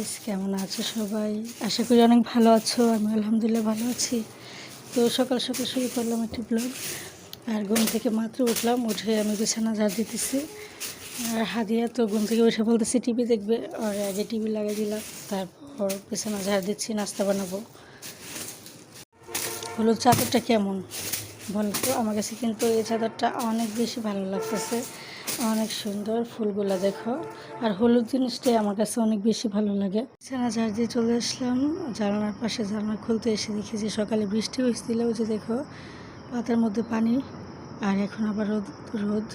Guys কেমন আছো সবাই? আশা করি অনেক ভালো আছো আমি আলহামদুলিল্লাহ ভালো আছি। তো সকাল সকাল শুরু করলাম একটি ব্লগ আর ঘুম থেকে মাত্র উঠলাম, উঠে আমি বিছানা ঝাড় দিতেছি। আর হাদিয়া তো ঘুম থেকে বসে বলতেছি, টিভি দেখবে। আর আগে টিভি লাগিয়ে দিলাম, তারপর বিছানা ঝাড় দিচ্ছি, নাস্তা বানাবো। হলুদ চাদরটা কেমন? বলতো আমার কাছে কিন্তু এই চাদরটা অনেক বেশি ভালো লাগতেছে। অনেক সুন্দর ফুলগুলা দেখো। আর হলুদ জিনিসটাই আমার কাছে অনেক বেশি ভালো লাগে। বিছানা ঝাড় দিয়ে চলে আসলাম। জানলার পাশে জানলা খুলতে এসে দেখি যে সকালে বৃষ্টি হয়েছিল। যে দেখো, পাতার মধ্যে পানি আর এখন আবার রোদ রোদ।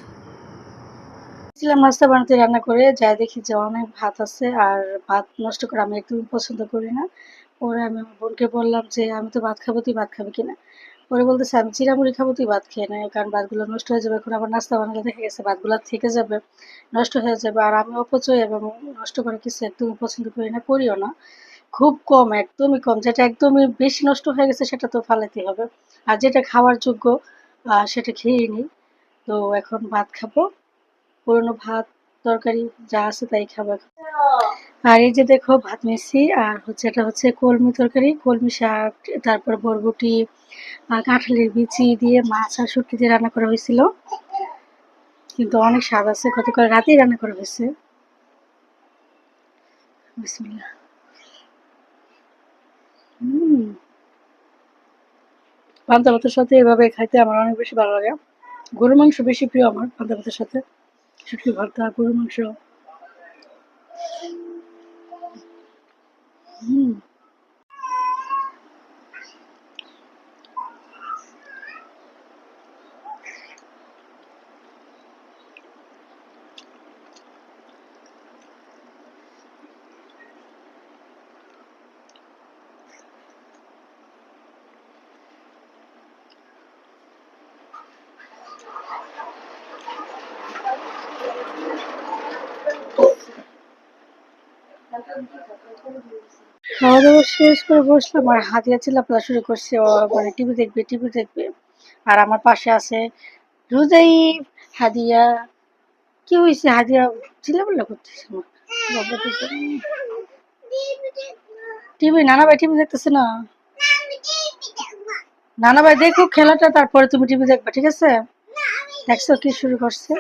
ছিলাম নাস্তা বানাতে রান্না করে, যা দেখি যে অনেক ভাত আছে আর ভাত নষ্ট করে আমি একদমই পছন্দ করি না। পরে আমি আমার বোনকে বললাম যে, আমি তো ভাত খাব, তুই ভাত খাবি কিনা? পরে বলতেছে, আমি চিরামুড়ি খাব, তুই ভাত খেয়ে নেয় কারণ ভাতগুলো নষ্ট হয়ে যাবে। এখন আবার নাস্তা বানালে দেখা গেছে ভাতগুলো থেকে যাবে, নষ্ট হয়ে যাবে, আর আমি অপচয় এবং নষ্ট করে কিছু একদমই পছন্দ করি না, করিও না। খুব কম, একদমই কম, যেটা একদমই বেশি নষ্ট হয়ে গেছে সেটা তো ফালাতে হবে। আর যেটা খাওয়ার যোগ্য সেটা খেয়েই নিই তো এখন ভাত খাব, পুরনো ভাত, তরকারি যা আছে তাই খাব। আর এই যে দেখো ভাত মেসি, আর হচ্ছে এটা হচ্ছে কলমি তরকারি, কলমি শাক, তারপর বরবটি কাঁঠালের বিচি দিয়ে মাছ আর শুটকি দিয়ে রান্না করা হয়েছিল। কিন্তু অনেক স্বাদ আছে, গতকাল রাতেই রান্না করা হয়েছে। পান্তা ভাতের সাথে এভাবে খাইতে আমার অনেক বেশি ভালো লাগে। গরুর মাংস বেশি প্রিয় আমার পান্তা ভাতের সাথে। শুটকি, ভর্তা, গরুর মাংস। হুম খাওয়া দাওয়া শেষ করে বসলাম, আর হাতিয়া চিল্লাপালা শুরু করছে। ও মানে টিভি দেখবে টিভি দেখবে। আর আমার পাশে আছে রুজাইব হাদিয়া। কি হয়েছে হাদিয়া? চিল্লাপালা করতেছে টিভি নানা ভাই টিভি দেখতেছে না? নানা ভাই দেখুক, খেলাটা, তারপরে তুমি টিভি দেখবে, ঠিক আছে? দেখছ কি শুরু করছে?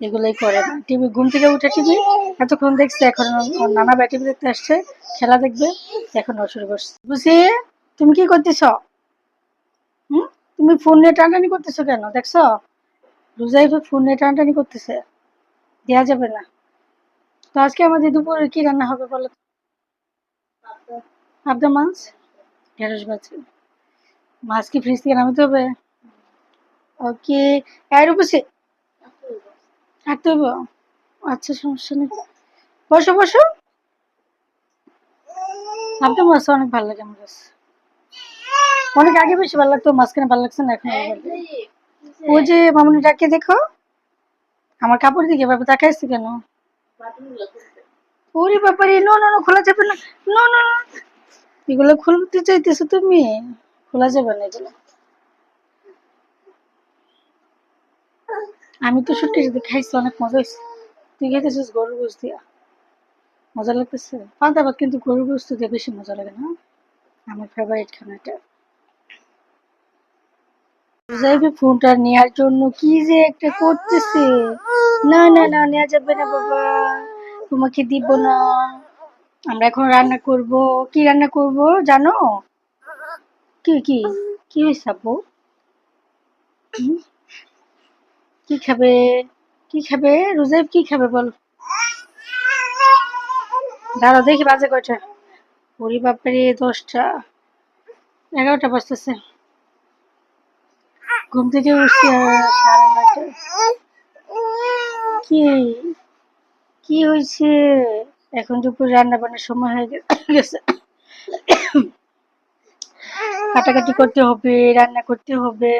এগুলোই করে। টিভি, ঘুম থেকে উঠে টিভি, এতক্ষণ দেখছে, এখন নানা ভাই টিভি দেখতে আসছে, খেলা দেখবে, এখন শুরু করছে। বুঝি, তুমি কি করতেছ? হুম? তুমি ফোন নিয়ে টানটানি করতেছো কেন? দেখছ? রোজাইফে ফোন নিয়ে টানটানি করতেছে। দেওয়া যাবে না। তো আজকে আমাদের দুপুরে কি রান্না হবে বলো তো? পাবদা মাছ, ঢেঁড়স বাছে মাছ কি ফ্রিজ থেকে নামাতে হবে? ওকে এর উপসে হাঁটতে হইব আচ্ছা সমস্যা নেই। বসো বসো। পাবদা মাছ অনেক ভালো লাগে আমার কাছে। অনেক আগে বেশি ভালো লাগতো, মাঝখানে ভালো লাগছে না, এখন। ওই যে মামুনিটাকে দেখো, আমার কাপড় দিকে এভাবে তাকাইছে কেন? ওরে বাবারে, নো নো নো, খোলা যাবে নো নো নো। এগুলো খুলতে চাইতেছো তুমি? খোলা যাবে না এগুলো। আমি তো সত্যি যদি খাইছি, অনেক মজা হয়েছে। তুই খেতেছিস গরুর গোস দিয়া? মজা লাগতেছে? পান্তা কিন্তু গরুর গোস্ত দিয়ে বেশি মজা লাগে না? আমার ফেভারিট খানাটা যাইবে ফোনটা নেয়ার জন্য, কি যে একটা করতেছে? না না না নেওয়া যাবে না বাবা। তোমাকে দিব না। আমরা এখন রান্না করব। কি রান্না করব জানো? কি কি? কি হয়েছে আপু? কি খাবে? কি খাবে? রোজাইব কি খাবে বল? দাঁড়াও দেখি বাজে কয়টা। ওরে বাপারে, দশটা। এগারোটা বাজতেছে। ঘুম থেকে উঠছি কি? কি হয়েছে? এখন দুপুর রান্না বান্নার সময় হয়ে গেছে। কাটাকাটি করতে হবে, রান্না করতে হবে।